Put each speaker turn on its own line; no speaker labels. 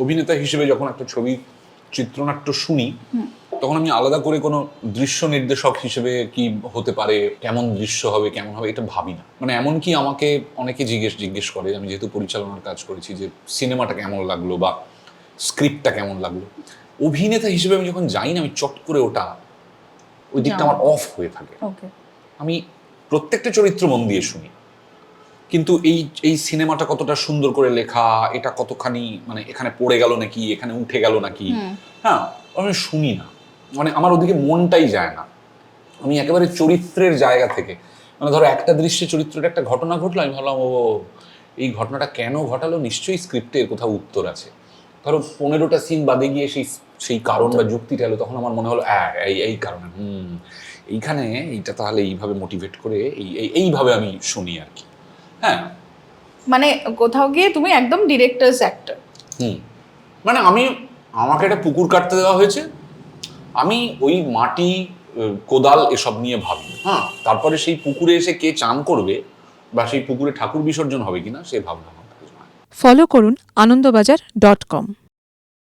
অভিনেতা হিসেবে যখন একটা ছবি চিত্রনাট্য শুনি তখন আমি আলাদা করে কোনো দৃশ্য নির্দেশক হিসেবে কি হতে পারে কেমন দৃশ্য হবে কেমন হবে এটা ভাবি না। মানে এমনকি আমাকে অনেকে জিজ্ঞেস জিজ্ঞেস করে আমি যেহেতু পরিচালনার কাজ করেছি যে সিনেমাটা কেমন লাগল বা স্ক্রিপ্টটা কেমন লাগল। অভিনেতা হিসেবে আমি যখন যাই না আমি চট করে ওটা ওই দিকটা আমার অফ হয়ে থাকে।
ওকে
আমি প্রত্যেকটা চরিত্র মন দিয়ে শুনি। কিন্তু এই এই সিনেমাটা কতটা সুন্দর করে লেখা এটা কতখানি মানে এখানে পড়ে গেল নাকি এখানে উঠে গেল নাকি? হ্যাঁ আমি শুনি না। মানে আমার ওদিকে মনটাই যায় না। আমি একেবারে চরিত্রের জায়গা থেকে মানে ধরো একটা দৃশ্যে চরিত্রের একটা ঘটনা ঘটলো আমি ভাবলাম ও এই ঘটনাটা কেন ঘটালো? নিশ্চয়ই স্ক্রিপ্টের কোথাও উত্তর আছে। ধরো পনেরোটা সিন বাদে গিয়ে সেই সেই কারণ বা যুক্তিটা এলো তখন আমার মনে হলো হ্যাঁ এই এই কারণে হুম এইখানে এইটা তাহলে এইভাবে মোটিভেট করে এই এই- এইভাবে আমি শুনি আর কি। হ্যাঁ।
মানে কোথাও গিয়ে তুমি একদম ডিরেক্টরস অ্যাক্টর
হুম। মানে আমি আমাকে একটা পুকুর কাটতে দেওয়া হয়েছে। আমি ওই মাটি কোদাল এসব নিয়ে ভাবি। হ্যাঁ তারপরে সেই পুকুরে এসে কে চান করবে বা সেই পুকুরে ঠাকুর বিসর্জন হবে কিনা সে ভাবনা
ফলো করুন আনন্দবাজার ডট কম